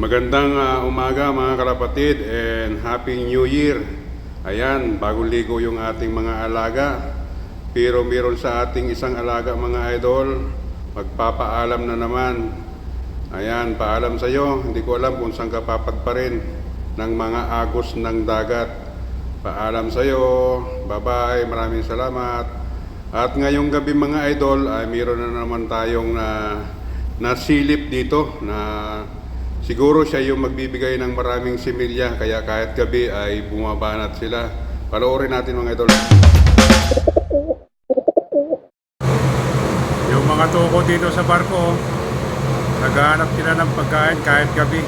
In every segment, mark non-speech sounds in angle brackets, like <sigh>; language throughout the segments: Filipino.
Magandang ah, umaga mga kalapatid and Happy New Year. Ayan, bagong ligo yung ating mga alaga. Pero meron sa ating isang alaga mga idol, magpapaalam na naman. Ayan, paalam sa iyo. Hindi ko alam kung saan ka papadpa rin ng mga agos ng dagat. Paalam sa iyo. Bye-bye. Maraming salamat. At ngayong gabi mga idol, ay meron na naman tayong na nasilip dito na siguro siya yung magbibigay ng maraming similya kaya kahit gabi ay bumabanat sila. Panoorin natin mga idol. Yung mga tuko dito sa barko, naghahanap sila ng pagkain kahit gabi.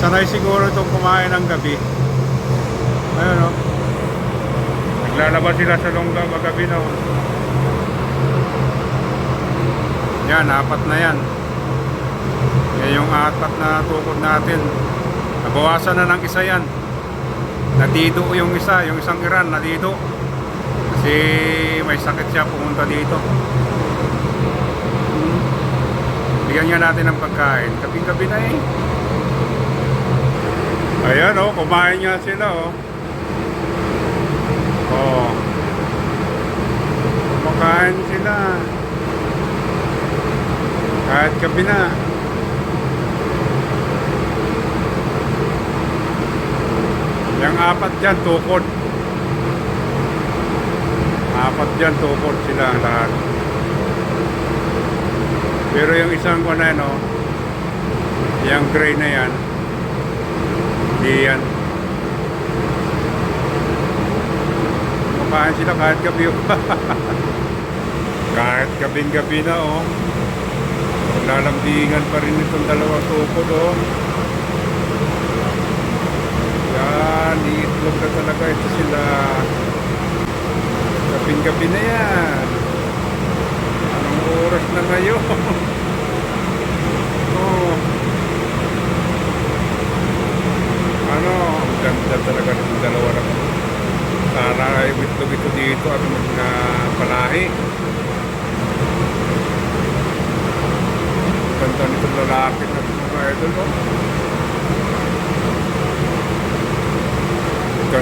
Sanay siguro itong kumain ng gabi. Ayun o. Naglalabas sila sa longga magabi na o. Yan, apat na yan. Yan yung apat na tukod natin. Nabawasan na ng isa yan. Nadido yung isa, yung isang Iran, nadido. Kasi may sakit siya pumunta dito. Bigyan nga natin ng pagkain. Kabing-gabi na eh. Ayan oh, kumain nga sila oh. Oh. Kumakain sila. Kahit gabi na. Yung apat dyan, tukod. Apat dyan, tukod sila lahat. Pero yung isang ko na no, yung gray na yan, hindi yan. Kumakain sila kahit gabi. oh. <laughs> kahit gabing-gabi na oh. Lalambingan pa rin itong dalawang tukod oh. Yan, iitlog na talaga ito sila. Gabing-gabi na yan. Anong oras na ngayon? <laughs> oh. Ano, ang ganda talaga ng dalawa na. Sana ay witlog ito dito at mga palahi. Ganda nitong lalaki na mga idol. Oh.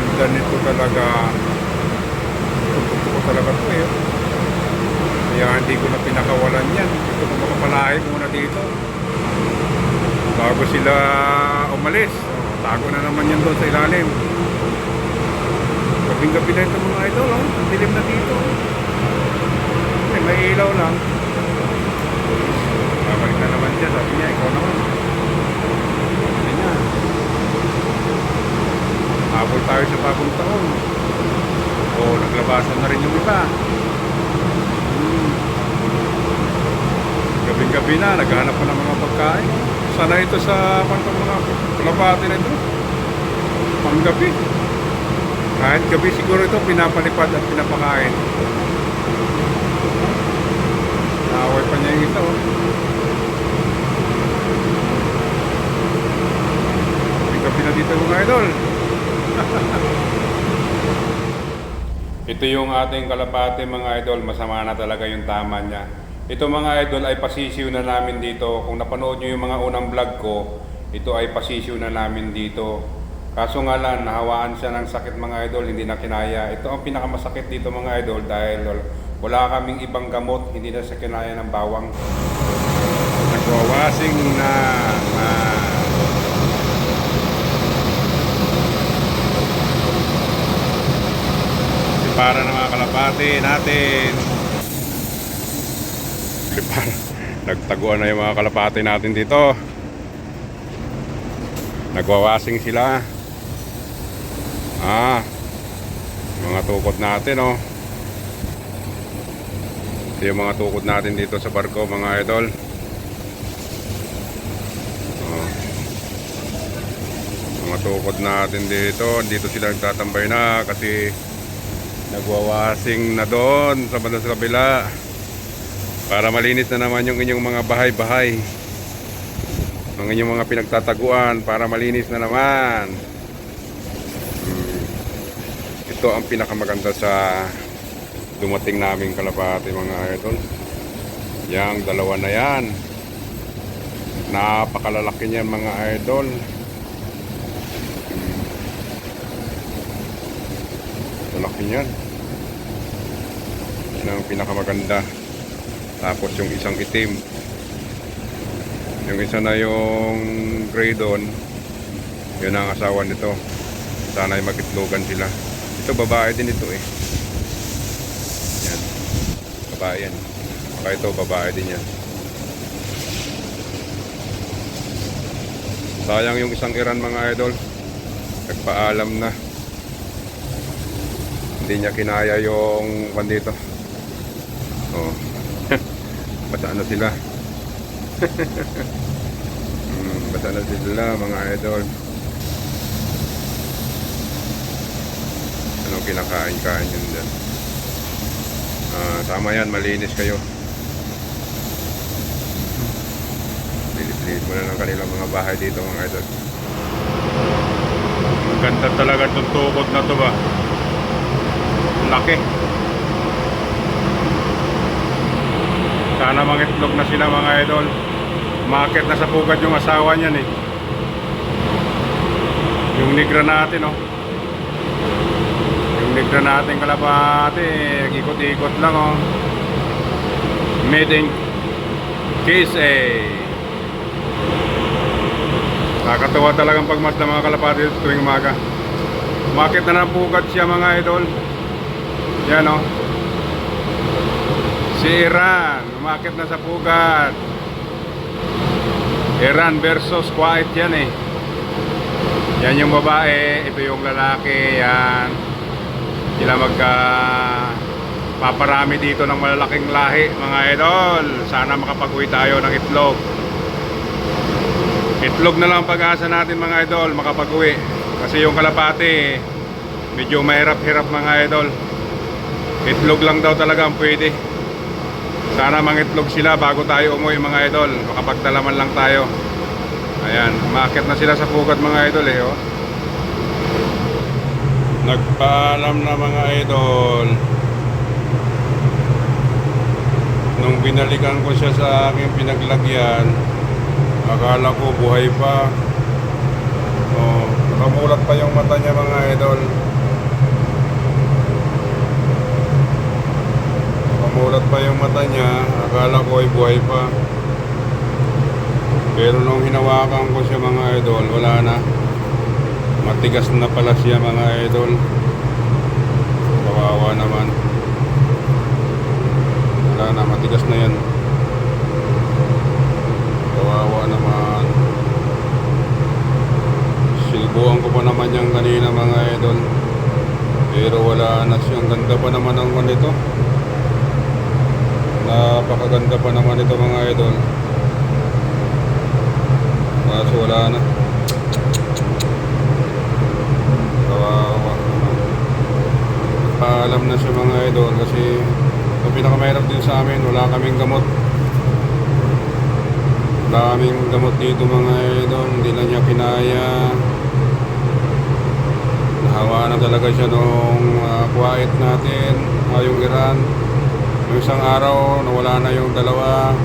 Ganda nito talaga. Tutok ko talaga ito eh. Kaya hindi ko na pinakawalan yan. Ito ko makapalahi muna dito. Bago sila umalis. Tago na naman yan doon sa ilalim. Gabing-gabi na ito mga idol. Oh. Dilim na dito. Eh, may ilaw lang. Babalik na naman siya. Sabi niya, ikaw naman. Sabi niya. Habol tayo sa bagong taon. O, naglabasan na rin yung iba. Hmm. Gabing-gabi na, naghahanap pa ng mga pagkain. Sana ito sa pantong mga kalapati na ito. Panggabi. Kahit gabi siguro ito, pinapalipad at pinapakain. Naaway pa niya yung isa, oh. Gabi na dito mga idol. Ito yung ating kalapate mga idol, masama na talaga yung tama niya. Ito mga idol ay pasisiw na namin dito. Kung napanood nyo yung mga unang vlog ko, ito ay pasisiw na namin dito. Kaso nga lang, nahawaan siya ng sakit mga idol, hindi na kinaya. Ito ang pinakamasakit dito mga idol dahil wala kaming ibang gamot, hindi na siya kinaya ng bawang. Nagwawasing na, na para ng mga kalapati natin. Para nagtaguan na yung mga kalapati natin dito. Nagwawasing sila. Ah. Mga tukod natin oh. Ito yung mga tukod natin dito sa barko mga idol. Oh. Mga tukod natin dito, dito sila nagtatambay na kasi nagwawasing na doon sa banda sa kabila. Para malinis na naman yung inyong mga bahay-bahay. Ang inyong mga pinagtataguan para malinis na naman. Hmm. ito ang pinakamaganda sa dumating naming kalapati mga idol. Yang dalawa na yan. Napakalalaki niyan mga idol. Lalaki niyan. Yan ang pinakamaganda. Tapos yung isang itim. Yung isa na yung gray doon. Yun ang asawa nito. Sana ay magitlogan sila. Ito babae din ito eh. Yan. Babae yan. Baka ito babae din yan. Sayang yung isang Iran mga idol. Nagpaalam na. Hindi niya kinaya yung pan dito. Oh. <laughs> Basta ano sila. <laughs> hmm, basta ano sila mga idol. Anong kinakain-kain yun dyan? Ah, tama yan, malinis kayo. Lilit-lilit mo na ng kanilang mga bahay dito mga idol. Ganda talaga itong tukod na to ba? Laki. Sana mangitlog na sila mga idol. Market na sa pugad yung asawa niyan eh. Yung negra natin oh. Yung negra natin kalapati, ikot-ikot lang oh. Made in KSA. Nakakatawa talagang pagmas ng mga kalapati dito tuwing umaga. Market na ng pugad siya mga idol. Yan oh. Si Iran, umakit na sa pugad. Iran versus Kuwait yan eh. Yan yung babae, ito yung lalaki, yan. Sila magka paparami dito ng malalaking lahi, mga idol. Sana makapag-uwi tayo ng itlog. Itlog na lang ang pag-asa natin mga idol, makapag-uwi. Kasi yung kalapati, medyo mahirap-hirap mga idol. Itlog lang daw talaga ang pwede. Sana mangitlog sila bago tayo umuwi mga idol. Makapagdalaman lang tayo. Ayan, umakit na sila sa pugad mga idol eh. Oh. Nagpaalam na mga idol. Nung binalikan ko siya sa aking pinaglagyan, akala ko buhay pa. Oh, nakamulat pa yung mata niya mga idol. Kamulat pa yung mata niya, akala ko ay buhay pa. Pero nung hinawakan ko siya mga idol, wala na. Matigas na pala siya mga idol. Kawawa naman. Wala na, matigas na yan. Kawawa naman. Silbuan ko pa naman yan kanina mga idol. Pero wala na siyang ganda pa naman ang nito. Napakaganda pa naman ito mga idol. Kaso wala na. Kawawa. Paalam na siya mga idol kasi ang pinakamahirap din sa amin, wala kaming gamot. Wala kaming gamot dito mga idol, hindi na niya kinaya. Nahawa na talaga siya nung uh, quiet natin, yung Iran. Yung isang araw, nawala na yung dalawa.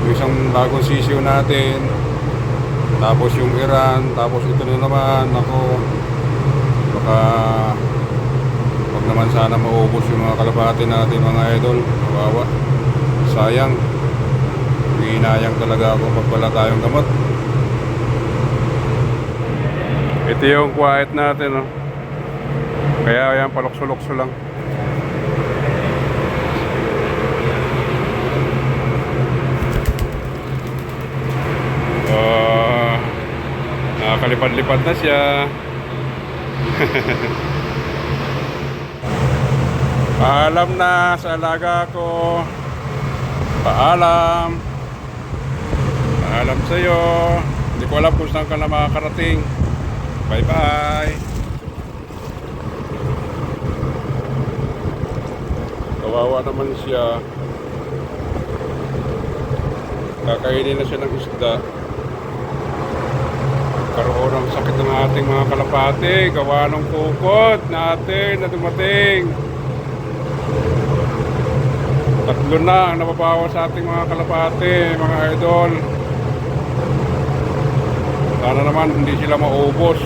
Yung isang bagong sisiyo natin. Tapos yung Iran. Tapos ito na naman. Ako, baka wag naman sana maubos yung mga kalapati natin mga idol. Kawawa. Sayang. Hinayang talaga ako pag tayong gamot. Ito yung quiet natin. Oh. Kaya yan, palokso-lokso lang. Oh, nakakalipad-lipad na siya. <laughs> Paalam na sa alaga ko. Paalam. Paalam sa'yo. Hindi ko alam kung saan ka na makakarating. Bye-bye. Kawawa naman siya. Kakainin na siya ng isda sakit ng ating mga kalapate gawa ng kukot natin na dumating. Tatlo na ang nababawa sa ating mga kalapate mga idol. Sana naman hindi sila maubos.